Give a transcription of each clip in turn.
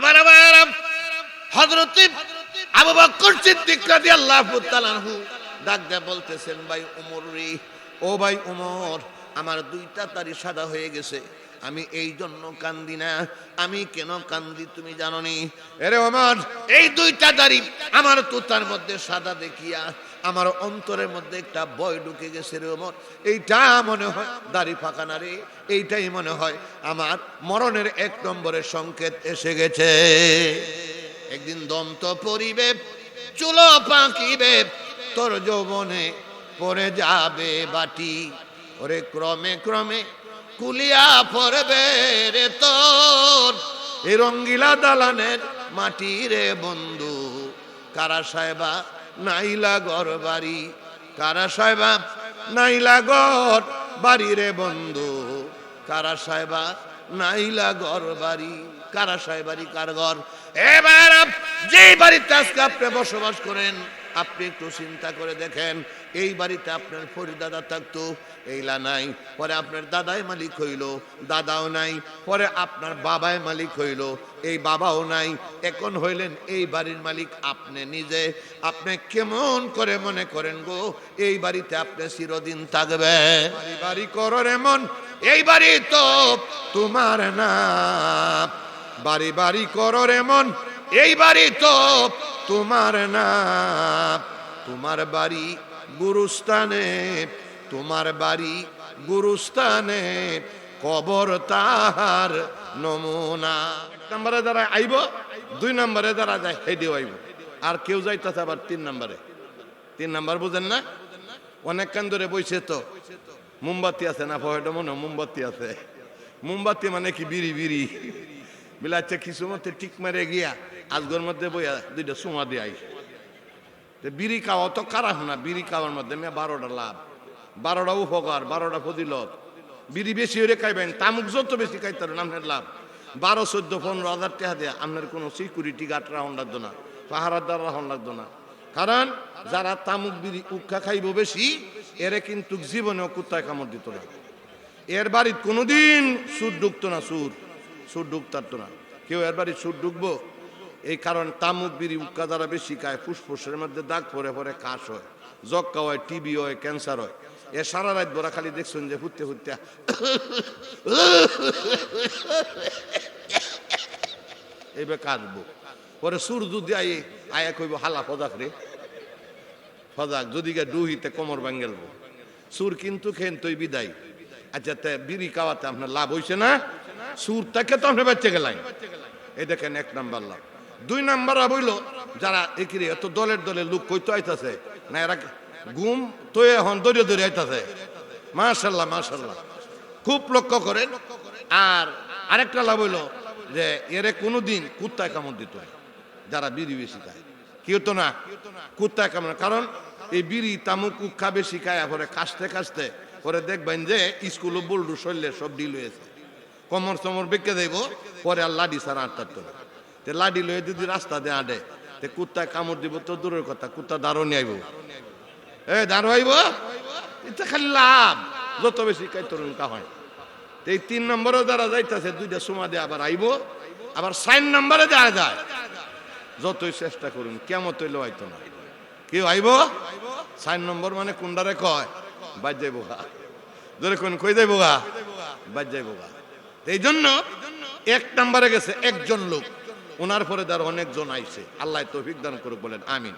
আমার আমার হযরত আবু বকর সিদ্দিক রাদিয়াল্লাহু বলতেছেন, ভাই উমর রে, ও ভাই উমর, আমার দুইটা তারি সাদা হয়ে গেছে। আমি এই জন্য কান্দি না। আমি কেন কান্দি তুমি জানো নি? এরে আমার এই দুইটা দাড়ি আমার তো তার মধ্যে সাদা দেখিয়া আমার অন্তরের মধ্যে একটা ভয় ঢুকে গেছে রে ওমর এইটা মনে হয় দাড়ি ফাঁকা না রে? এইটাই মনে হয় আমার মরণের এক নম্বরের সংকেত এসে গেছে। একদিন দন্ত পরিবে, চুলো পাকিবে, তোর যৌবনে পরে যাবে বাটি। ওরে ক্রমে ক্রমে কুলিয়া পড়বে রে তোর। এই রঙ্গিলা দালানের মাটি রে বন্ধু, কারা সাহেবা নাইলা ঘর বাড়ি। কারা সাহেবা? নাইলা ঘর বাড়ি রে বন্ধু। কারা সাহেবা? নাইলা ঘর বাড়ি। কারা সাহেবাড়ি কার ঘর? এবার যে বাড়িতে আজকে আপনি বসবাস করেন আপনি একটু চিন্তা করে দেখেন, এই বাড়িতে আপনার ফরিদাদা থাকতো, এইলা নাই। পরে আপনার দাদাই মালিক হইল, দাদাও নাই। পরে আপনার বাবাই মালিক হইল, এই বাবাও নাই। এখন হইলেন এই বাড়ির মালিক আপনি নিজে। আপনি কেমন করে মনে করেন গো, এই বাড়িতে আপনি চিরদিন থাকবে বাড়ি বাড়ি করো এমন এই বাড়ি তো তোমার না। বাড়ি বাড়ি করো এমন এই বাড়ি তো তোমার না। তোমার বাড়ি গুরুস্থানে, তোমার বাড়ি গুরুস্থানে, কবর তাহার নমুনা। এক নম্বরে দ্বারা আইব, দুই নম্বরে দ্বারা যায় হেডিও আইব। আর কেউ যাইতেছে আবার তিন নম্বরে। তিন নাম্বার বুঝেন না? অনেকক্ষণ ধরে বইছে তো। মোমবাতি আছে না ভয়টা মনে মোমবাতি আছে। মোমবাতি মানে কি বিড়ি বিড়ি। বিলাচ্ছে কিছু মধ্যে ঠিক মেরে গিয়া। আজগর মধ্যে বইয়া দুইটা সুমা দিয়ে আই তো বিড়ি খাওয়া তো খারাপ না বিড়ি খাওয়ার মধ্যে মেয়ে বারোটা লাভ, বারোটা উপকার, বারোটা ফদিলত বিড়ি বেশি হয়ে খাইবেন, তামুক যত বেশি খাইতে পারেন আপনার লাভ। বারো, চোদ্দ, পনেরো হাজার টাকা দিয়ে আপনার কোনো সিকিউরিটি গার্ড রাহন লাগতো না, পাহারাদার রাহন লাগতো না। কারণ যারা তামুক বিড়ি উক্ষা খাইব বেশি, এরে কিন্তু জীবনেও কুত্তায় কামড় দিত না। এর বাড়ির কোনোদিন সুর ঢুকতো না সুর সুর ঢুকতারতো না। কেউ এর বাড়ি সুর ঢুকবো এই কারণ তামুক বিড়ি উক্কা দ্বারা বেশি খায়, ফুসফুসের মধ্যে দাগ পরে পরে কাশ হয়, জক্কা হয়, টিবি হয়, ক্যান্সার হয়। এ সারা রাত বড়া খালি দেখছেন যে ফুটতে ফুটতে এইবার কাঁদবো। পরে সুর যদি আই আয়া কইব, হালা, ফজাক রে, ফজাক, যদি গে ডুহিতে কোমর ভাঙ্গেলবো সুর কিন্তু খেন তুই বিদায়। আচ্ছা তে বিড়ি খাওয়াতে আপনার লাভ হইছে না? সুরটাকে তো আপনি বেঁচে গেলাই এই দেখেন এক নাম্বার লাভ। দুই নাম্বার হইল, যারা একিরে এত দলের দলের লোক কইতো আইতাছে, না এরা ঘুম তো এখন দরিয়ে দরিয়ে আইতাছে। মাশাল্লাহ মাশাল্লাহ। খুব লক্ষ্য করেন। আর আরেকটা লাভ হইল যে, এরে কোনোদিন কুত্তায় কামড় দিত যারা বিড়ি বেশি খায়। কি হতো না? কুত্তায় কামড়, কারণ এই বিড়ি তামুক উক্ষা বেশি খায়, পরে কাশতে কাশতে পরে দেখবেন যে, স্কুল বল্ডু শরীরে সব ডিল হয়েছে। কমর সমর বেঁকে দেব পরে আর লাডি ছাড়া আটটাত না। তে লাডি লয়ে যদি রাস্তা দিয়ে আডে, তে কুত্তায় কামড় দিব, তো দূরের কথা, কুত্তা দারুণ আইব। এ দাঁড়ো আইব? এটা খালি লাভ, যত বেশি খাই তরুণ কা হয়। তো এই তিন নম্বরও যারা যাইতেছে, দুইটা সময় দিয়ে আবার আইব, আবার সাইন নম্বরে দেওয়া যায়, যতই চেষ্টা করুন কেমন তৈল হয়তো না। কেউ আইব? সাইন নম্বর মানে কোনটারে কয়? বাদ যাইব গা। ধরে কোন কই যাইব গা? বাদ যাইব গা। এই জন্য এক নম্বরে গেছে একজন লোক। ওনার পরে তার অনেকজন আইছে। আল্লাহ তৌফিক দান করুক, বলেন, আমিন।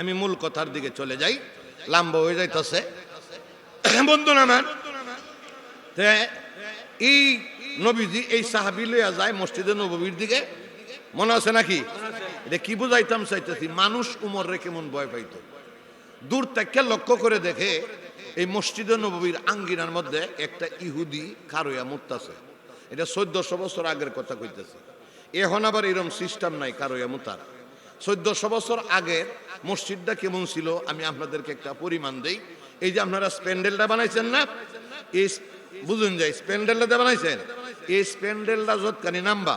আমি মূল কথার দিকে চলে যাই। লাম্বা হয়ে যাইতেছে। বন্ধু আমার? এই নবীজি, এই সাহাবি লইয়া যায় মসজিদে নবীর দিকে। মনে আছে নাকি? এটা কি বুঝাইতাম চাইতেছি, মানুষ উমর রে কেমন ভয় পাইত। দূর থেকে লক্ষ্য করে দেখে, এই মসজিদে নবীর আঙ্গিনার মধ্যে একটা ইহুদি খারইয়া মুতাছে এটা চোদ্দশো বছর আগের কথা কইতেছে। এখন আবার এরকম সিস্টেম নাই কারইয়া মুতার চোদ্দশো বছর আগে মসজিদটা কেমন ছিল, আমি আপনাদেরকে একটা পরিমাণ দেই। এই যে আপনারা স্প্যান্ডেলটা বানাইছেন না? এই বুঝুন যাই স্প্যান্ডেলটা বানাইছেন? এই স্প্যান্ডেলটা যৎকানি নাম্বা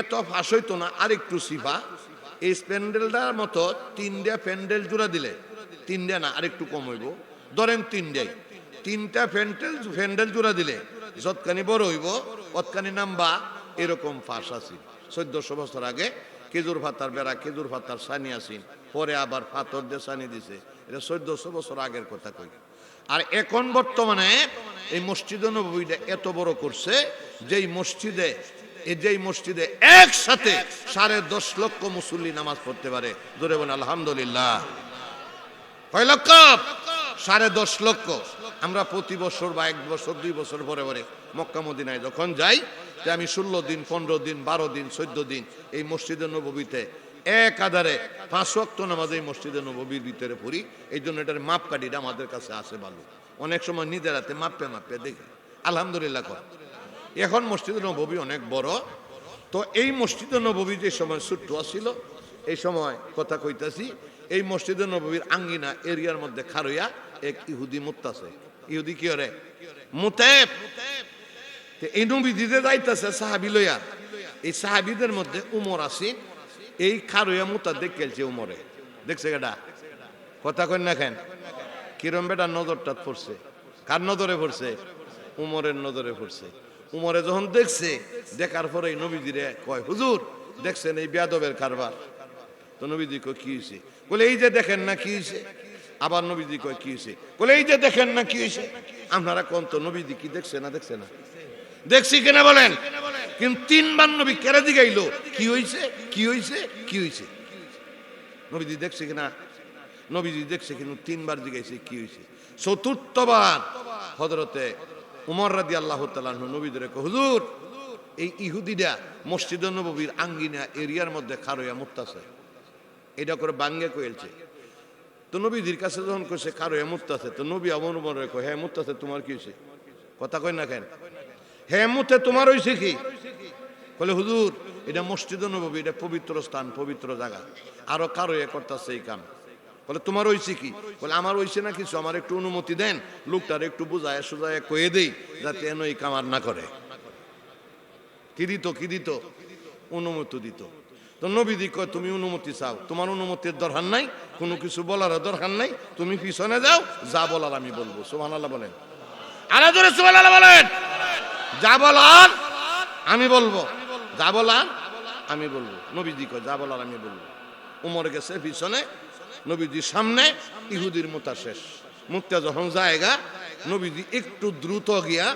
এত ফাঁস হইতো না, আরেকটু সিফা। এই স্প্যান্ডেলটার মতো তিনটা প্যান্ডেল জোড়া দিলে, তিনটা না, আরেকটু কম হইব। ধরেন তিনটাই। তিনটা প্যান্ডেল প্যান্ডেল জোড়া দিলে যৎকানি বড় হইব অতকানি নাম্বা এরকম ফাঁস আছি। চোদ্দশো বছর আগে খেজুর ফাতার বেড়া, খেজুর ফাতার সানি আসিন পরে আবার ফাতর দিয়ে সানি দিছে। এটা চোদ্দশো বছর আগের কথা কই। আর এখন বর্তমানে এই মসজিদ নবীটা এত বড় করছে, যেই মসজিদে যেই মসজিদে একসাথে সাড়ে দশ লক্ষ মুসল্লি নামাজ পড়তে পারে। ধরে বলেন, আলহামদুলিল্লাহ। কয় লক্ষ? সাড়ে দশ লক্ষ। আমরা প্রতি বছর বা এক বছর, দুই বছর পরে পরে মক্কা মদিনায় যখন যাই যে আমি ষোলো দিন, পনেরো দিন, বারো দিন, চোদ্দ দিন এই মসজিদের নবীতে এক আধারে পাঁচ ওয়াক্ত নামাজ এই মসজিদের নবীর ভিতরে পড়ি। এই জন্য এটার মাপ কাঠিটা আমাদের কাছে আসে ভালো। অনেক সময় নিজের হাতে মাপে মাপে দেখি। আলহামদুলিল্লাহ কর। এখন মসজিদের নবী অনেক বড়। তো এই মসজিদের নবী যে সময় ছোট্ট ছিল এই সময় কথা কইতাছি, এই মসজিদের নবীর আঙ্গিনা এরিয়ার মধ্যে খারইয়া এক ইহুদি মুত্তাছে। ইহুদি কি করে মুতেব এই নবী দিতে যাইতেছে সাহাবি লইয়া। এই সাহাবিদের মধ্যে উমর আছে। এই খারইয়া মুতা দেখেছে উমরে। দেখছে কেডা? কথা কই না কেন? কিরম বেটা নজরটা পড়ছে? কার নজরে পড়ছে? উমরের নজরে পড়ছে। উমরে যখন দেখছে, দেখার পরে এই নবীজিরে কয়, হুজুর, দেখছেন এই বেয়াদবের কারবার? তো নবীজি কয়, কি হয়েছে বলে, এই যে দেখেন না কি হয়েছে আবার নবীজি কয়, কি হয়েছে বলে, এই যে দেখেন না কি হয়েছে আপনারা কোন তো নবীজি কি দেখছে না দেখছে না? দেখছি কিনা বলেন? কিন্তু তিন তিনবার নবী কেড়ে দিগাইলো কি হয়েছে কি হয়েছে কি হয়েছে নবীজি দেখছে কিনা? নবীজি দেখছে কিন্তু তিনবার জিগাইছে কি হয়েছে চতুর্থবার হজরতে উমর রাদি আল্লাহ তালাহ নবীদের হুজুর, এই ইহুদিরা মসজিদ নবীর আঙ্গিনা এরিয়ার মধ্যে খারইয়া মুত্তাছে এটা করে বাঙ্গে কয়েলছে তো নবীজির কাছে যখন কইছে খারইয়া মুত্তাছে তো নবী আমর উমরে কয় হ্যাঁ মুত্তাছে তোমার কি হয়েছে কথা কই না কেন? হ্যাঁ মুতে, তোমার হয়েছে কি? বলে হুজুর, এটা মসজিদ নবী এটা পবিত্র স্থান, পবিত্র জায়গা। আরও কারও এ করতেছে এই কাম। বলে তোমার হয়েছে কি? বলে আমার হয়েছে না কিছু, আমার একটু অনুমতি দেন, লোকটার একটু বুঝায় সুজায় কয়ে দেই, যাতে এন এই কামার না করে। কি দিত কি দিত? অনুমতি দিত। তো নবীদি কয়, তুমি অনুমতি চাও। তোমার অনুমতির দরকার নাই, কোনো কিছু বলার দরকার নাই। তুমি পিছনে যাও, যা বলার আমি বলব। সোহান আল্লাহ বলেন জোরে সোহান আল্লাহ বলেন। যা বলার আমি বলব। যা বলার আমি বলব। নবীজি কয়, যা বলার আমি বলব। উমর গেছে পিছনে, নবীজির সামনে, ইহুদির মোতা শেষ মুক্তা যখন জায়গা, নবীজি একটু দ্রুত গিয়া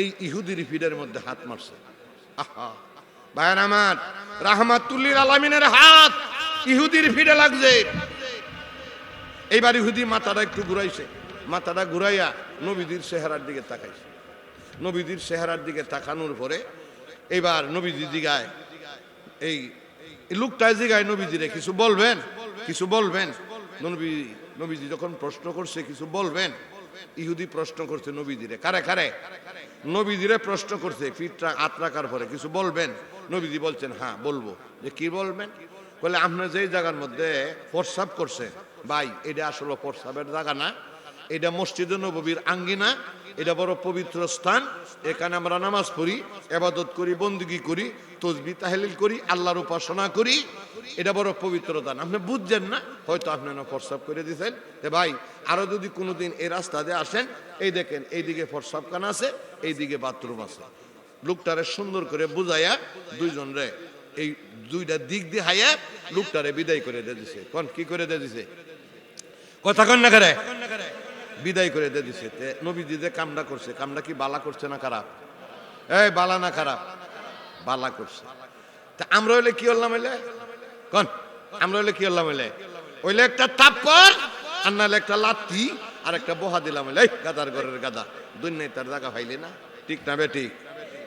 এই ইহুদির ফিডের মধ্যে হাত মারছে। আহা, ভাইয়ার আমার রাহমাতুল্লির আলামিনের হাত ইহুদির ফিডে লাগছে। এইবার ইহুদি মাথাটা একটু ঘুরাইছে। মাথাটা ঘুরাইয়া নবীজির চেহারার দিকে তাকাইছে। নবীজির চেহারার দিকে তাকানোর পরে এবার নবীজি জিগায়, এই লোকটায় জিগায় নবীজিরে, কিছু বলবেন? কিছু বলবেন? নবী, নবীজি যখন প্রশ্ন করছে, কিছু বলবেন? ইহুদি প্রশ্ন করছে নবীজিরে, কারে কারে? নবীজিরে প্রশ্ন করছে ফিটটা আত রাখার পরে কিছু বলবেন? নবীজি বলছেন হ্যাঁ বলব। যে কি বলবেন? বলে, আপনার যেই জায়গার মধ্যে প্রস্রাব করছে ভাই, এটা আসলে প্রস্রাবের জায়গা না, এটা মসজিদ নবীর আঙ্গিনা এটা বড় পবিত্র স্থান। এখানে আমরা নামাজ পড়ি, এবাদত করি বন্দিগি করি, তসবি তাহলিল করি, আল্লাহর উপাসনা করি। এটা বড় পবিত্র দান। আপনি বুঝছেন না? হয়তো আপনি না প্রস্রাব করে দিয়েছেন যে, ভাই, আরও যদি কোনোদিন এই রাস্তা দিয়ে আসেন, এই দেখেন, এইদিকে খান আছে, এইদিকে বাথরুম আছে। লোকটারে সুন্দর করে বুঝাইয়া দুইজন রে, এই দুইটা দিক দিয়ে হাইয়া লোকটারে বিদায় করে দিয়ে দিছে। কোন, কি করে দিয়ে দিছে? কথা কন না করে? বিদায় করে দিয়ে দিছে। তে যে কামটা করছে কামটা কি বালা করছে না খারাপ? এই, বালা না খারাপ। বালা করছে। তা আমরা হইলে কি হলাম হইলে? কন? আমরা হইলে কি হলাম হইলে? ওইলে একটা তাপ কর আর নাহলে একটা লাত্তি আর একটা বহা দিলাম হইলে। এই, গাদার ঘরের গাদা। দুনিয়ায় তার জায়গা পাইলে না। ঠিক না বে, ঠিক?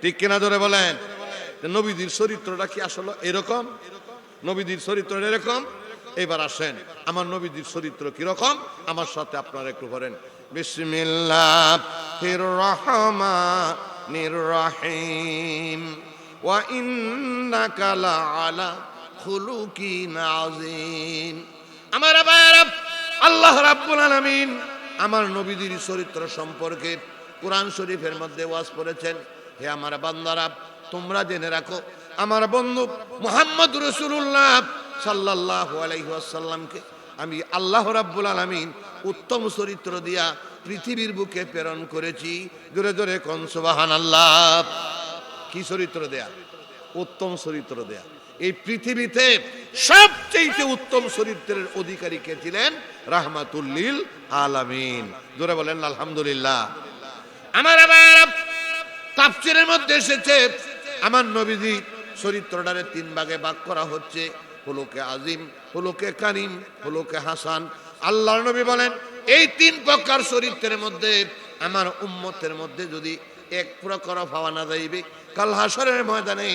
ঠিক কিনা ধরে বলেন? নবীজির চরিত্রটা কি আসলে এরকম? নবীজির চরিত্র এরকম? এবার আসেন, আমার নবীজির চরিত্র কীরকম? আমার সাথে আপনারা একটু করেন ওয়া আমার আলামিন আমার চরিত্র সম্পর্কে কোরআন শরীফের মধ্যে ওয়াজ করেছেন। হে আমার বান্দারা, তোমরা জেনে রাখো, আমার বন্ধু মোহাম্মদ রসুল্লাহ সাল্লাহ আলাইসাল্লামকে আমি আল্লাহ রাব্বুল আলমিন উত্তম চরিত্র দিয়া পৃথিবীর বুকে প্রেরণ করেছি। জোরে জোরে কনসবাহান আল্লাহ কি চরিত্র দেয়া? উত্তম চরিত্র দেয়া। এই পৃথিবীতে সবচেয়ে উত্তম চরিত্রের অধিকারী কে ছিলেন? রাহমাতুল্লিল আলামিন। জোরে বলেন, আলহামদুলিল্লাহ। আমার আবার তাফসিরের মধ্যে এসেছে, আমার নবীজি চরিত্রটারে তিন ভাগে ভাগ করা হচ্ছে। হলোকে আজিম হলোকে কারিম হলোকে হাসান। আল্লাহ নবী বলেন, এই তিন প্রকার চরিত্রের মধ্যে, আমার উম্মতের মধ্যে যদি এক প্রকার পাওয়া না যাইবে, কাল হাসরের ময়দানে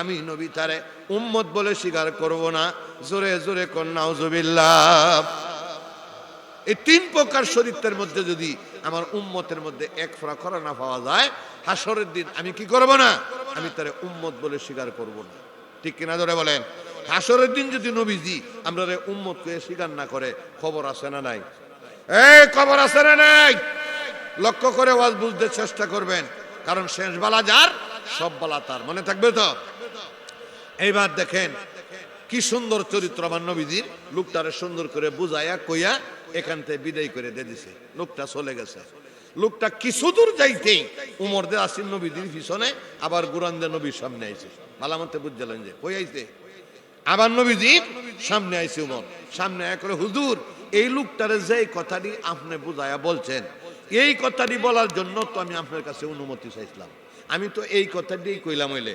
আমি নবী তারে উম্মত বলে স্বীকার করব না। জোরে জোরে কন্যাউজুবিল্লাহ এই তিন প্রকার চরিত্রের মধ্যে যদি আমার উম্মতের মধ্যে এক ফোড়া না পাওয়া যায় হাসরের দিন আমি কি করব না? আমি তার উম্মত বলে স্বীকার করব না। ঠিক কিনা ধরে বলেন? হাসরের দিন যদি নবীজি আমরা রে উম্মতকে স্বীকার না করে খবর আছে না নাই? এই খবর আছে না নাই? লক্ষ্য করে ওয়াজ বুঝতে চেষ্টা করবেন কারণ শেষ বালা যার সব বালা তার। মনে থাকবে তো? এইবার দেখেন কি সুন্দর চরিত্র আমার নবীজির লোকটারে সুন্দর করে বুঝাইয়া কইয়া এখান থেকে বিদায় করে দিয়ে দিছে। লোকটা চলে গেছে। লোকটা কিছু দূর যাইতেই উমর দে আসিন নবীজির পিছনে আবার গুরান্দে নবীর সামনে আইছে। মালামতে বুঝলেন যে কই আইছে? আবার নবীজি সামনে আইছে উমর। সামনে করে হুজুর, এই লোকটারে যে কথাটি আপনি বুঝাইয়া বলছেন, এই কথাটি বলার জন্য তো আমি আপনার কাছে অনুমতি চাইছিলাম। আমি তো এই কথাটি কইলাম হইলে।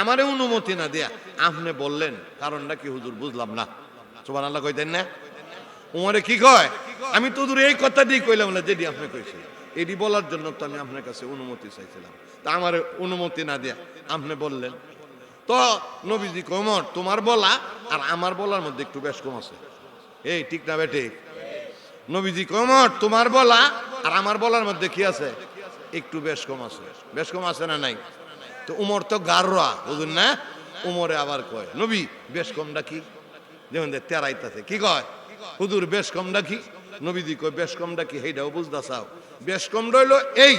আমারে অনুমতি না দেয়া আপনি বললেন, কারণটা কি হুজুর বুঝলাম না। সোমান আল্লাহ কইতেন না। উমরে কি কয়? আমি তো হুজুর এই কথাটি কইলাম না যেটি আপনি কইছেন। এটি বলার জন্য তো আমি আপনার কাছে অনুমতি চাইছিলাম। তা আমার অনুমতি না দেয়া আপনি বললেন। তো নবীজি কমর তোমার বলা আর আমার বলার মধ্যে একটু বেশ কম আছে। এই, ঠিক না বেটে নবীজি কমর তোমার বলা আর আমার বলার মধ্যে কি আছে? একটু বেশ কম আছে। বেশ কম আছে না নাই? তো উমর তো গাররা, বুঝুন না? উমরে আবার কয়, নবী, বেশ কমটা কি? যেমন তেরাইতাছে, কি কয়? হুজুর, বেশ কমটা কি? নবীজি কয়, বেশ কমটা কি? সেইটাও বুঝতে চাও বেশ কম রইল এই,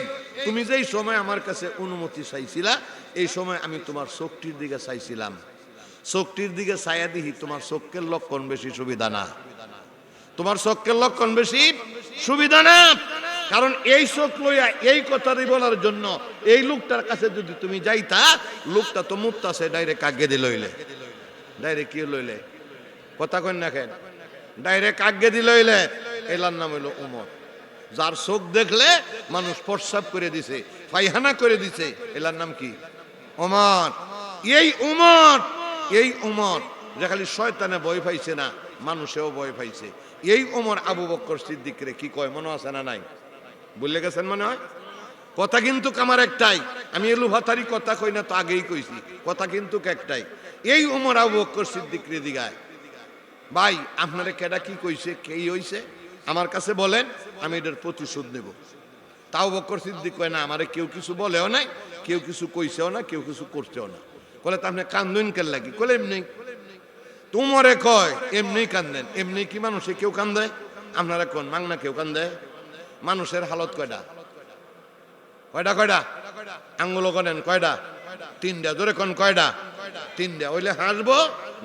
তুমি যেই সময় আমার কাছে অনুমতি চাইছিলা এই সময় আমি তোমার চোখটির দিকে চাইছিলাম। চোখটির দিকে চাইয়া দিহি তোমার চোখের লক্ষণ বেশি সুবিধা না। তোমার চোখের লক্ষণ বেশি সুবিধা না। কারণ এই চোখ লইয়া এই কথাটি বলার জন্য এই লোকটার কাছে যদি তুমি যাইতা, লোকটা তো মুক্তাছে ডাইরেক্ট আগে দি লইলে। ডাইরেক্ট কি লইলে? কথা কন না কেন? ডাইরেক্ট আগে দি লইলে। এলার নাম হইল উমর। যার চোখ দেখলে মানুষ প্রস্রাব করে দিছে ফাইহানা করে দিছে। এলার নাম কি? উমর এই উমর এই উমর যে খালি শয়তানে ভয় পাইছে না, মানুষেও ভয় পাইছে। এই উমর আবু বক্কর সিদ্দিকরে কি কয়, মনে আছে না নাই? বললে গেছেন মনে হয়? কথা কিন্তু আমার একটাই। আমি এলু ভাতারি কথা কই না, তো আগেই কইছি। কথা কিন্তু একটাই। এই উমর আবু বক্কর সিদ্দিকরে দিগায়, ভাই, আপনারা কেডা কি কইছে, কেই হইছে? আমার কাছে বলেন, আমি এটার প্রতিশোধ নেব। তাও বকর সিদ্দিক কয়, না, আমারে কেউ কিছু বলেও নাই, কেউ কিছু কইছেও না, কেউ কিছু করছেও না। কলে তা আপনি কান্দুন কেন লাগি? কলে এমনি। তোমারে কয়, এমনি কান্দেন। এমনি কি মানুষে কেউ কান্দে? আপনারা কোন, মাংনা কেউ কান্দে? মানুষের হালত কয়টা কয়টা কয়টা আঙ্গুল করেন কয়টা তিনটা ধরে কোন কয়টা তিনটা হইলে হাসবো,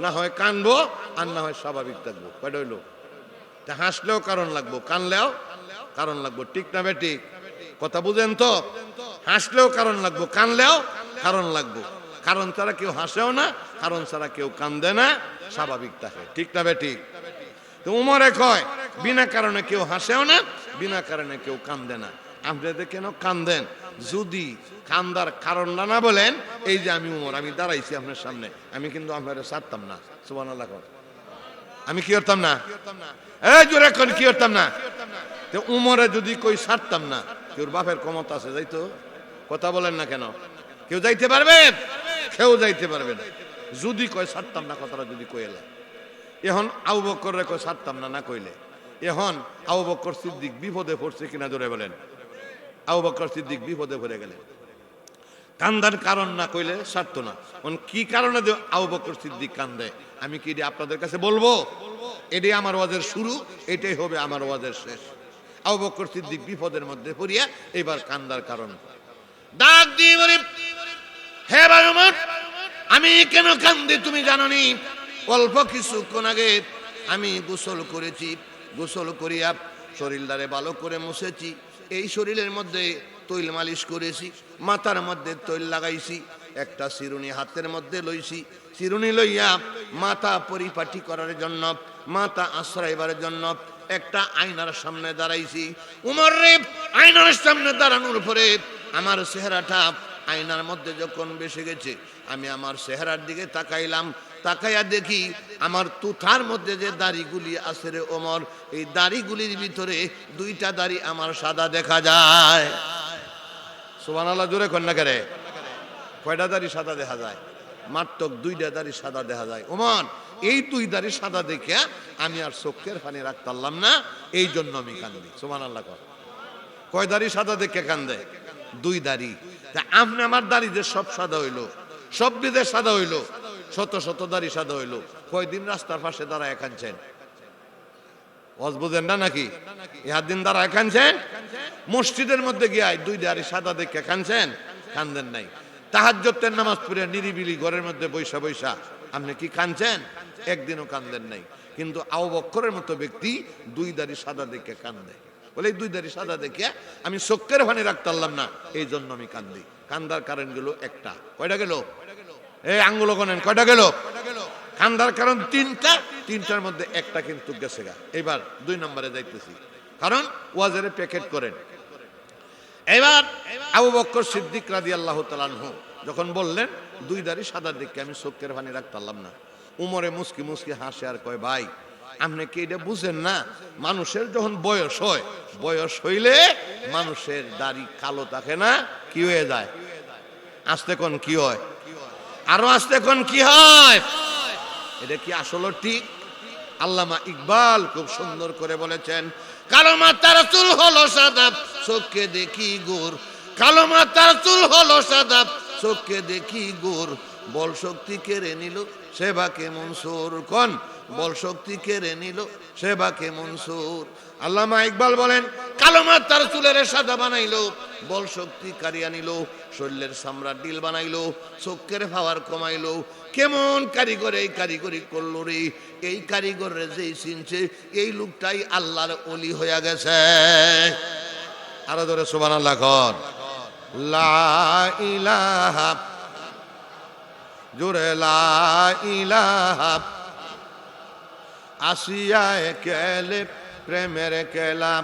না হয় কানবো, আর না হয় স্বাভাবিক থাকব। কয়টা হইল? তা হাসলেও কারণ লাগবো, কানলেও কারণ লাগবো। ঠিক না বেঠিক কথা বুঝেন তো? হাসলেও কারণ লাগবো, কানলেও কারণ লাগবো। কারণ ছাড়া কেউ হাসেও না, কারণ ছাড়া কেউ কান্দে না, স্বাভাবিক থাকে ঠিক না বেঠিক তো উমরে কয়, বিনা কারণে কেউ হাসেও না, বিনা কারণে কেউ কান্দে না। আপনাদের কেন কান্দেন? যদি কান্দার কারণটা না বলেন, এই যে আমি উমর, আমি দাঁড়াইছি আপনার সামনে, আমি কিন্তু আপনারা সারতাম না সুবান আল্লাহ আমি কি করতাম না? এই জোরে কি করতাম না? উমরে যদি কই সারতাম না কেউ বাপের ক্ষমতা আছে, যাইতো? কথা বলেন না কেন? কেউ যাইতে পারবে? কেউ যাইতে পারবে না। যদি কয়, ছাড়তাম না, কথাটা যদি কইলে এখন আবু বক্কর কয়, ছাড়তাম না না কইলে। এখন আবু বক্কর সিদ্দিক বিপদে পড়ছে কিনা জোরে বলেন। আবু বক্কর সিদ্দিক বিপদে পড়ে গেলেন। কান্দার কারণ না কইলে ছাড়তো না। এখন কি কারণে যে আবু বক্কর সিদ্দিক কান্দে? আমি কি এটি আপনাদের কাছে বলব? এটাই আমার ওয়াজের শুরু, এটাই হবে আমার ওয়াজের শেষ। আবু বক্কর সিদ্দিক বিপদের মধ্যে পড়িয়া এবার কান্দার কারণ। ডাক দিয়ে বলি, হে ভাই আমি কেন কান্দি তুমি জানো নি অল্প কিছুক্ষণ আগে আমি গোসল করেছি। গোসল করিয়া শরীরদারে ভালো করে মুছেছি। এই শরীরের মধ্যে তৈল মালিশ করেছি, মাথার মধ্যে তৈল লাগাইছি, একটা চিরুনি হাতের মধ্যে লইছি। চিরুনি লইয়া মাথা পরিপাটি করার জন্য, মাথা আশ্রয়বার জন্য একটা আয়নার সামনে দাঁড়াইছি। উমর রে আয়নার সামনে দাঁড়ানোর পরে আমার চেহারাটা আয়নার মধ্যে যখন বেসে গেছে, আমি আমার চেহারার দিকে তাকাইলাম। তাকাইয়া দেখি আমার তুথার মধ্যে যে দাড়িগুলি আছে রে ওমর, এই দাড়িগুলির ভিতরে দুইটা দাড়ি আমার সাদা দেখা যায়। সোমান আল্লাহ জোরে কন্যা করে? কয়টা দাড়ি সাদা দেখা যায়? মাত্র দুইটা দাড়ি সাদা দেখা যায়। ওমান এই তুই দাড়ি সাদা দেখে আমি আর চোখের পানি রাখতে পারলাম না, এই জন্য আমি কান্দি। সোমান আল্লাহ কর। কয় দাড়ি সাদা দেখে কান্দে? দুই দাড়ি। আপনি আমার দাড়ি সব সাদা হইল, সব বিদে সাদা হইল, শত শত দাড়ি সাদা হইল। কয়দিন রাস্তার পাশে দাঁড়ায় ওয়াজ বুঝেন না নাকি? ইহার দিন দাঁড়ায় মসজিদের মধ্যে গিয়ে দুই দাড়ি সাদা দেখে কানছেন কান্দেন নাই। তাহাজ্জতের নামাজ পড়ে নিরিবিলি ঘরের মধ্যে বৈশা বৈশা আপনি কি কানছেন একদিনও কান্দেন নাই। কিন্তু বক্করের মতো ব্যক্তি দুই দাড়ি সাদা দেখে কান্দে। বলে দুই দাড়ি সাদা দেখে আমি চোখের ভানি রাখতে পারলাম না। এই জন্য আমি কান্দি। কান্দার কারণ গেল একটা। কয়টা গেল? এই আঙ্গুল গনেন কয়টা গেল? কান্দার কারণ তিনটা, তিনটার মধ্যে একটা কিন্তু গেছে গা। এবার দুই নম্বরে যাইতেছি। কারণ ওয়াজের প্যাকেট করেন। এবার আবু বক্কর সিদ্দিক রাদি আল্লাহ তালানহু যখন বললেন, দুই দাড়ি সাদা দিককে আমি চোখের পানি রাখতে পারলাম না। উমরে মুসকি মুসকি হাসে আর কয়, ভাই, আপনি কি এটা বুঝেন না? মানুষের যখন বয়স হয়, বয়স হইলে মানুষের দাড়ি কালো থাকে না, কি হয়ে যায়? আসতে কোন কি হয়? আরও আসতে কোন কি হয়? এটা কি আসলে ঠিক? আল্লামা ইকবাল খুব সুন্দর করে বলেছেন, কালো মাতার চুল হলো সাদা, চোখে দেখি গোর কালো মাতার চুল হলো সাদা চোখে দেখি গোর বল শক্তি কেড়ে নিল সেবাকে মনসুর কন? বল শক্তি কেড়ে নিল সেবাকে মনসুর আল্লামা ইকবাল বলেন, কালো মাতার চুলের সাদা বানাইলো। বল শক্তি কারিয়া নিল, শরীরের সামরা ডিল বানাইলো, চোখের পাওয়ার কমাইলো। কেমন কারিগর এই কারিগরি করল রে? এই কারিগর রে যেই চিনছে, এই লোকটাই আল্লাহর অলি হইয়া গেছে। আরও ধরে সোবান আল্লাহ কর লা ইলাহা, জোরে লা ইলাহা। আসিয়ায় কেলে, প্রেমের কেলা,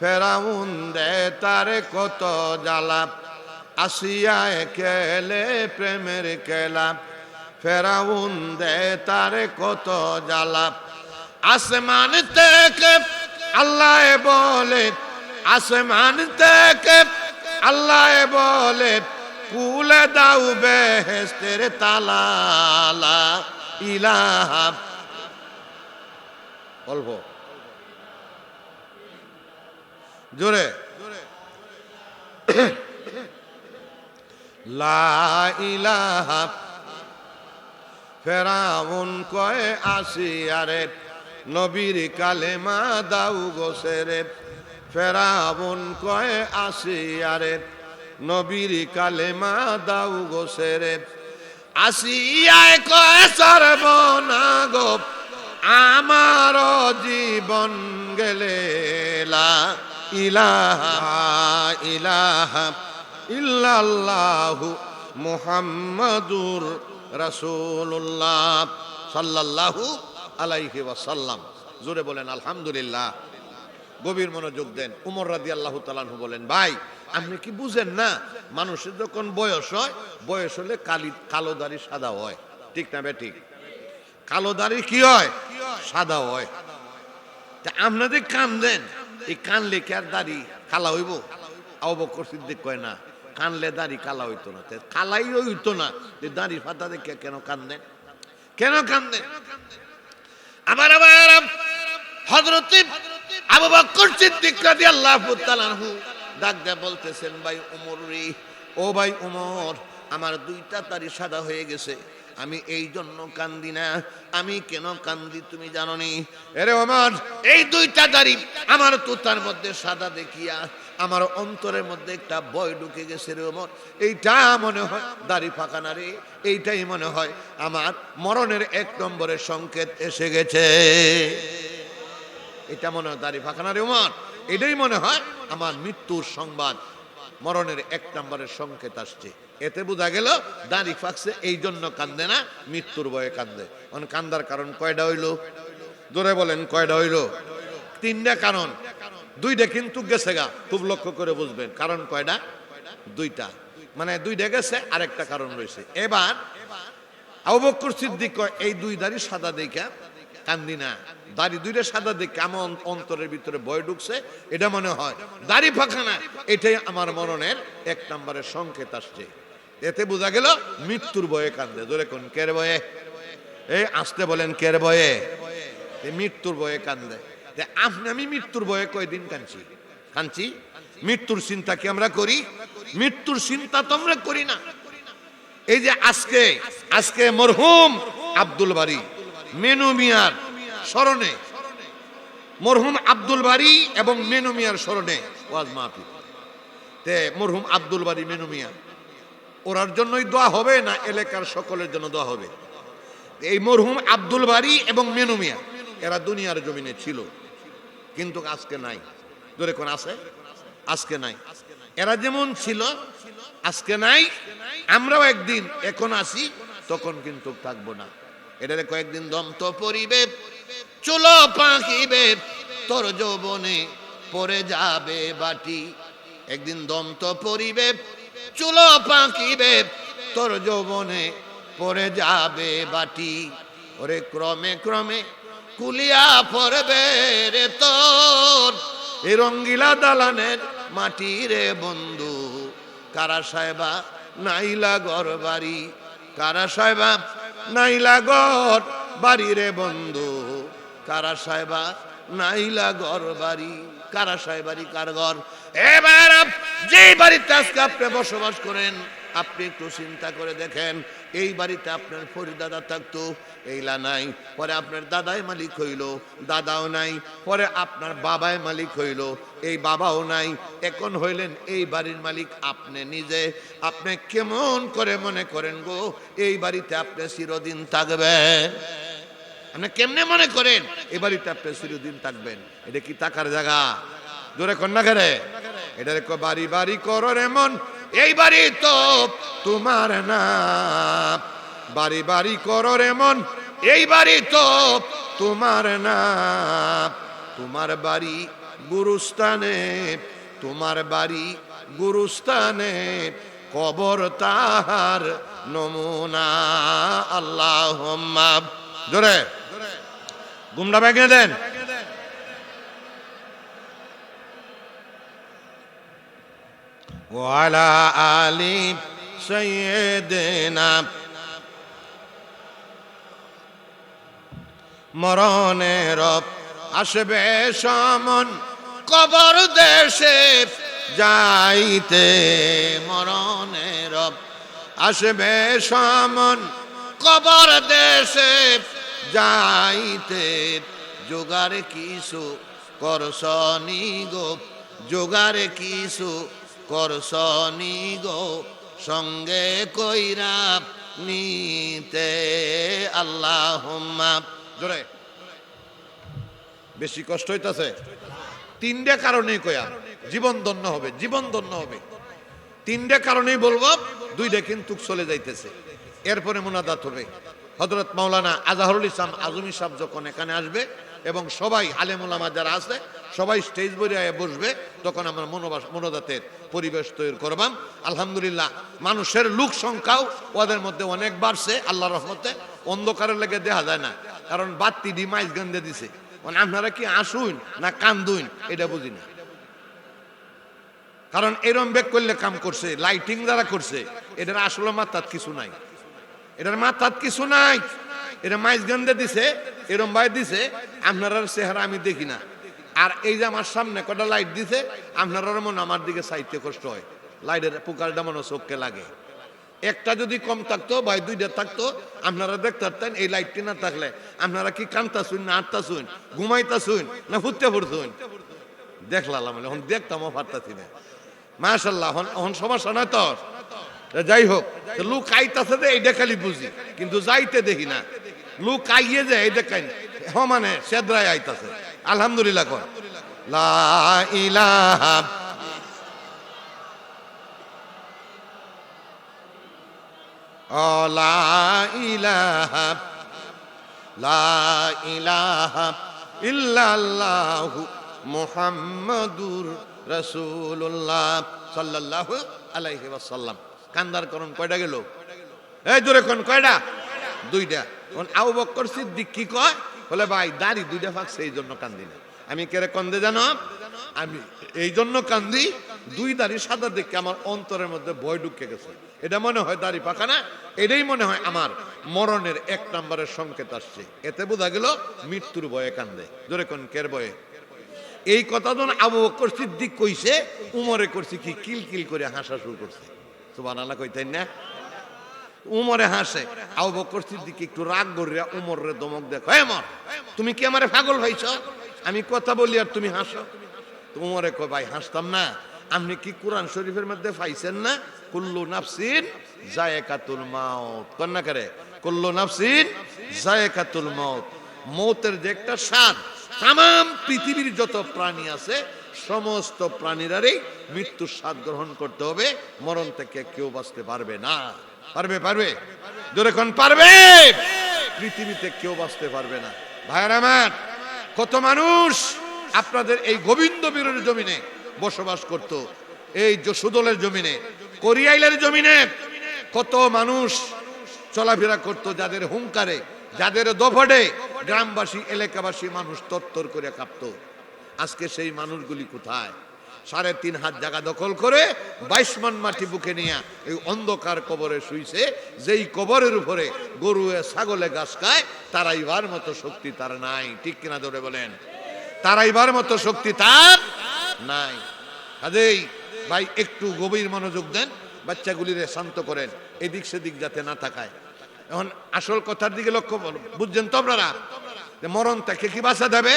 ফেরাউন দে তারে কত জ্বালা। আসিয়ায় কেলে, প্রেমের কেলা, ফেরাউন দে তারে কত জ্বালা। আসমান থেকে আল্লাহ বলে, আসমান থেকে আল্লাহ বলে কুলে দাও বেহেস্তের তালা ইলাহা অল্প। জোরে। ফেরাউন কয়ে আসি, আরে নবীর কালেমা দাউ গোসেরে ফেরাউন কয়ে আসি, আরে নবীর কালেমা দাউ গোসেরে আসিয়ায় কয়ে সর্বনা গো আমার জীবন গেলে ইলাহা ইলাহা ইল্লাল্লাহু মুহাম্মাদুর রাসূলুল্লাহ সাল্লাল্লাহু আলাইহি ওয়াসাল্লাম। জোরে বলেন, আলহামদুলিল্লাহ। গভীর মনোযোগ দেন উমর রাদি আল্লাহ তালানহু বলেন ভাই আপনি কি বুঝেন না মানুষের যখন বয়স হয় বয়স হলে কালি কালো দাড়ি সাদা হয় ঠিক না বে ঠিক কালো দাড়ি কি হয় সাদা হয় তা আপনাদের কান দেন এই কানলে কি আর দাড়ি কালা হইব আবকর সিদ্দিক কয় না কানলে দাড়ি কালা হইতো না কালাই হইতো না যে দাড়ি ফাতা দেখে কেন কান দেন কেন কান দেন আমার আবার হজরত আবু বকর সিদ্দিক রাদিয়াল্লাহু তাআলা আনহু ডাক দেয়া বলতেছেন, ভাই উমর রে, ও ভাই উমর, আমার দুইটা তারি সাদা হয়ে গেছে, আমি এই জন্য কান্দি না, আমি কেন কান্দি তুমি জানো নি এরে ওমর, এই দুইটা দাড়ি আমার তোতার মধ্যে সাদা দেখিয়া, আমার অন্তরের মধ্যে একটা বয় ঢুকে গেছে রে ওমর। এইটা মনে হয় দাড়ি ফাঁকা না রে, এইটাই মনে হয় আমার মরণের এক নম্বরের সংকেত এসে গেছে। এটা মনে হয় দাড়ি ফাঁকা না রে ওমর? এটাই মনে হয় আমার মৃত্যুর সংবাদ। মরণের এক নম্বরের সংকেত আসছে। এতে বোঝা গেল দাঁড়ি ফাঁকছে এই জন্য কান্দে না মৃত্যুর ভয়ে কান্দে। মানে কান্দার কারণ কয়টা হইল? জোরে বলেন কয়টা হইল? তিনটা কারণ। দুইটা কিন্তু গেছে গা খুব লক্ষ্য করে বুঝবেন। কারণ কয়টা দুইটা। মানে দুইটা গেছে আরেকটা কারণ রয়েছে। এবার আবু বকর সিদ্দিক কয়, এই দুই দাড়ি সাদা দেখা কান্দি না। দাড়ি দুইটা সাদা আমার অন- অন্তরের ভিতরে ভয় ঢুকছে, এটা মনে হয়। দাড়ি ফাঁকা না, এটাই আমার মরণের এক নম্বরের সংকেত আসছে। এতে বোঝা গেল, মৃত্যুর বয়ে কান্দে। ধরে কোন কের বয়ে এই আসতে বলেন কের বয়ে মৃত্যুর বয়ে কান্দে। আপনি, আমি মৃত্যুর বয়ে কয়দিন কাঁদছি? কাঁদছি? মৃত্যুর চিন্তা কি আমরা করি? মৃত্যুর চিন্তা তো আমরা করি না। এই যে আজকে আজকে মরহুম আব্দুল বাড়ি মেনু মিয়ার স্মরণে। মরহুম আব্দুল বাড়ি এবং মেনু মিয়ার স্মরণে। ওয়াজ মাহফিল। তে মরহুম আব্দুল বাড়ি মেনু মিয়া। ওরার জন্যই দোয়া হবে না এলাকার সকলের জন্য দোয়া হবে? এই মরহুম আব্দুল বাড়ি এবং মেনু মিয়া, এরা দুনিয়ার জমিনে ছিল। কিন্তু আজকে নাই। ধরে কোন আছে? আজকে নাই। এরা যেমন ছিল, আজকে নাই। আমরাও একদিন, এখন আসি তখন কিন্তু থাকব না। এটারে কয়েকদিন দন্ত পরিবে চুলো পাকিবে, তোর যৌবনে পরে যাবে বাটি। একদিন দন্ত পরিবে চুলো পাকিবে, তোর যৌবনে পরে যাবে বাটি। ওরে ক্রমে ক্রমে কুলিয়া পড়বে রে তোর। এই রঙ্গিলা দালানের মাটি রে বন্ধু, কারা সাহেবা নাইলা গর বাড়ি? কারা সাহেবা নাইলা গর বাড়ি রে বন্ধু কারা সাহেবা? নাইলা গর বাড়ি। কারা সাহেবারি কার ঘর এবার যে বাড়িতে আজকে আপনি বসবাস করেন, আপনি একটু চিন্তা করে দেখেন, এই বাড়িতে আপনার ফরিদাদা থাকতো, এইলা নাই। পরে আপনার দাদাই মালিক হইল, দাদাও নাই। পরে আপনার বাবাই মালিক হইল, এই বাবাও নাই। এখন হইলেন এই বাড়ির মালিক আপনি নিজে। আপনি কেমন করে মনে করেন গো, এই বাড়িতে আপনি চিরদিন থাকবেন? আপনি কেমনে মনে করেন? এ বাড়িতে আপনি চিরদিন থাকবেন। এটা কি টাকার জায়গা? জোরে কন্যা ঘরে। এটা রেখো বাড়ি বাড়ি করো রে মন। এই বাড়ি তো তোমার না। বাড়ি বাড়ি করো রে মন। এই বাড়ি তো তোমার না। তোমার বাড়ি গুরুস্থানে, তোমার বাড়ি গুরুস্থানে কবর তাহার নমুনা। আল্লাহ জোরে। গুমরা ভেঙে দেন। ওয়ালা আলি সৈয়দনা মরণের আসবে সমন, কবর দেশে যাইতে মরণের আসবে সমন, কবর দেশে যাইতে যোগারে কিছু করসনি গো যোগারে কিছু করসনি গো, সঙ্গে কইরা নিতে আল্লাহ জোরে। বেশি কষ্ট হইতাছে? তিনটে কারণেই কয়া, জীবন ধন্য হবে, জীবন ধন্য হবে। তিনটে কারণেই বলব, দুইটা কিন্তু চলে যাইতেছে। এরপরে মোনাদাত হবে। হজরত মাওলানা আজাহরুল ইসলাম আজমি সাহেব যখন এখানে আসবে এবং সবাই আলেমুলামা যারা আছে, সবাই স্টেজ বইয়ে বসবে, তখন আমরা মনোবাস মনোদাতের পরিবেশ তৈরি করবাম। আলহামদুলিল্লাহ, মানুষের লোক সংখ্যাও ওদের মধ্যে অনেক বাড়ছে আল্লাহ রহমতে। অন্ধকারের লেগে দেখা যায় না, কারণ বাত্তি ডি মাইজ গন্ধে দিছে। মানে আপনারা কি আসুন না কান্দুন, এটা বুঝি না। কারণ এরম বেগ করলে কাম করছে লাইটিং যারা করছে এটার আসলে মাথাত কিছু নাই। এটার মাথাত কিছু নাই। এটা মাইজ গন্ধে দিছে, এরম ভাই দিছে, আপনার চেহারা আমি দেখি না। আর এই যে আমার সামনে কটা লাইট দিছে, আপনার মনে আমার দিকে সাইতে কষ্ট হয়। লাইটের পোকারটা মনে চোখকে লাগে। একটা যদি কম থাকতো ভাই দুইটা থাকতো, আপনারা দেখতে পারতেন এই লাইটটি না থাকলে। আপনারা কি কান্তা শুন না আটটা শুন ঘুমাইতা শুন না ফুটতে পড়তুন দেখলাম এখন দেখতাম পারতাছি না। মাশাল্লাহ, এখন সমস্যা নয় তা যাই হোক লুক আইতাছে যে এইটা খালি বুঝি, কিন্তু যাইতে দেখি না। লুক আইয়ে যে এইটা দেখাই হ মানে সেদ্রায় আইতাছে। আলহামদুলিল্লাহ কর লা ইলাহা লা ইলাহা আলাইহি ওয়াসাল্লাম। কান্দার করণ কয়টা গেল? এই জোরে কোন, কয়টা? দুইটা। আবু বকর সিদ্দিক কি কয়? বলে, ভাই, দাড়ি দুইটা ফাঁকছে, এই জন্য কান্দি না। আমি কেরে কন্দে জানো? আমি এই জন্য কান্দি, দুই দাড়ি সাদা দেখে আমার অন্তরের মধ্যে ভয় ঢুকে গেছে। এটা মনে হয় দাড়ি পাকা না? এটাই মনে হয় আমার মরণের এক নম্বরের সংকেত আসছে। এতে বোঝা গেল, মৃত্যুর ভয়ে কান্দে। জোরে কোন কের ভয়ে? এই কথা যখন আবু বকর সিদ্দিক কইছে, উমরে করছে কি কিল কিল করে হাসা শুরু করছে। সুবহানাল্লাহ কইতেন না? উমরে হাসে। বকর একটু রাগ করিয়া উমরের দমক দেখো তুমি কি আমারে পাগল আমি কথা বলি আর তুমি হাসো। উমরে কয়, ভাই, হাসতাম না। আপনি কি কোরআন শরীফের মধ্যে পাইছেন না? কুল্লু নাফসিন জায়েকাতুল মাউত। কন্যা করে, কুল্লু নাফসিন জায়েকাতুল মাউত। মৌতের যে একটা স্বাদ তাম পৃথিবীর যত প্রাণী আছে সমস্ত প্রাণীরারই মৃত্যুর স্বাদ গ্রহণ করতে হবে। মরণ থেকে কেউ বাঁচতে পারবে না। পারবে পারবে? কোন পারবে? পৃথিবীতে কেউ বাঁচতে পারবে না। ভাইয়ের আমার, কত মানুষ আপনাদের এই গোবিন্দ বীরের জমিনে বসবাস করত। এই যশোদলের জমিনে, কোরিয়াইলের জমিনে কত মানুষ চলাফেরা করত, যাদের হুঙ্কারে, যাদের দফড়ে গ্রামবাসী, এলাকাবাসী মানুষ তত্তর করে কাঁপত। আজকে সেই মানুষগুলি কোথায়? সাড়ে তিন হাত জায়গা দখল করে বাইশ মান মাটি বুকে নিয়ে এই অন্ধকার কবরে শুইছে। যেই কবরের উপরে গরু ছাগলে গাছ খায়, তারাইবার মতো শক্তি তার নাই। ঠিক কিনা ধরে বলেন? তারাইবার মতো শক্তি তার নাই। কাজেই ভাই, একটু গভীর মনোযোগ দেন, বাচ্চাগুলিরে শান্ত করেন, এদিক সেদিক যাতে না থাকায় এখন আসল কথার দিকে লক্ষ্য। বুঝছেন তো আপনারা? মরণ তাকে কি বাঁচা দেবে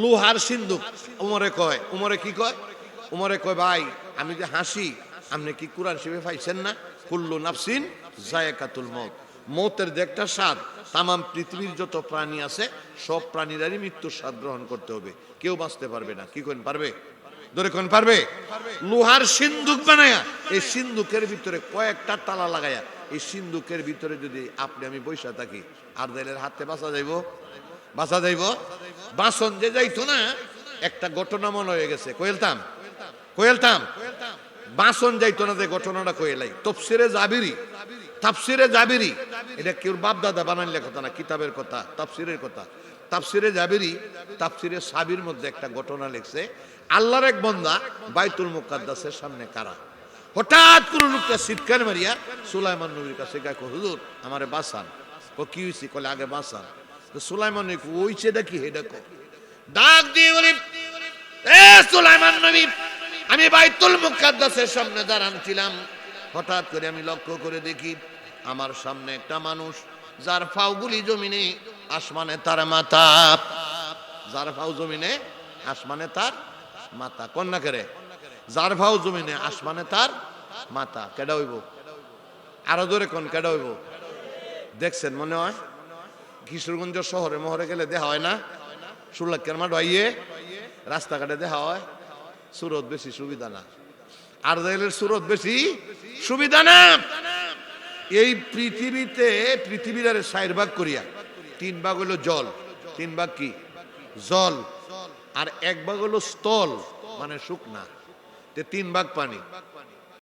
লোহার সিন্ধুক উমরে কয়, উমরে কি কয়? উমরে কয়, ভাই, আমি যে হাসি, আপনি কি কোরআন শিবে পাইছেন না? কুল্লু নাফসিন জায়কাতুল মত মৌতের যে একটা স্বাদ, তামাম পৃথিবীর যত প্রাণী আছে, সব প্রাণীরারই মৃত্যুর স্বাদ গ্রহণ করতে হবে। কেউ বাঁচতে পারবে না। কি করেন পারবে? ধরে কোন পারবে? লোহার সিন্ধুক বানায়া, এই সিন্ধুকের ভিতরে কয়েকটা তালা লাগায়া, এই সিন্ধুকের ভিতরে যদি আপনি, আমি বৈশা থাকি, আর দেলের হাতে বাঁচা যাইব? বাঁচা যাইব? বাসন যে যাইতো না, একটা ঘটনা মনে হয়ে গেছে। কোয়েলতাম কোয়েলতাম বাসন যাইতো না যে ঘটনাটা কোয়েলাই তফসিরে জাবিরি। তাফসিরে জাবিরি। এটা কেউ বাপ দাদা বানাইলে কথা না, কিতাবের কথা, তাফসিরের কথা। তাফসিরে জাবিরি, তাফসিরে সাবির মধ্যে একটা ঘটনা লিখছে। আল্লাহর এক বন্দা বাইতুল মুকাদ্দাসের সামনে কারা? হঠাৎ কোন লোকটা চিৎকার মারিয়া সুলাইমান নবীর কাছে গায়ে হুজুর, আমারে বাসান ও কি হয়েছে কলে আগে বাসান তো সুলাইমান নবী কয়, ওইছে দেখি হে দেখো। ডাক দিয়ে বলি এ সুলাইমান নবী আমি বাইতুল মুকাদ্দাসের সামনে দাঁড়ান ছিলাম হঠাৎ করে আমি লক্ষ্য করে দেখি আমার সামনে একটা মানুষ যার ফাউগুলি জমিনে আসমানে তার মাথা। যার ফাউ জমিনে আসমানে তার মাথা। কন্যা করে? যার ফাউ জমিনে আসমানে তার মাথা। কেডা হইব? আরও জোরে কোন কেডা হইব? দেখছেন মনে হয়? কিশোরগঞ্জ শহরে মহরে গেলে দেখা হয় না। সুল্লাকের মাঠ হইয়ে রাস্তাঘাটে দেখা হয়। সুরত বেশি সুবিধা না। আর রেলের সুরত বেশি সুবিধা না। এই পৃথিবীতে, পৃথিবীর আরে চার ভাগ করিয়া, তিন ভাগ হলো জল, তিন ভাগ কি? জল। আর এক ভাগ হলো স্থল মানে শুকনা। তিন ভাগ পানি।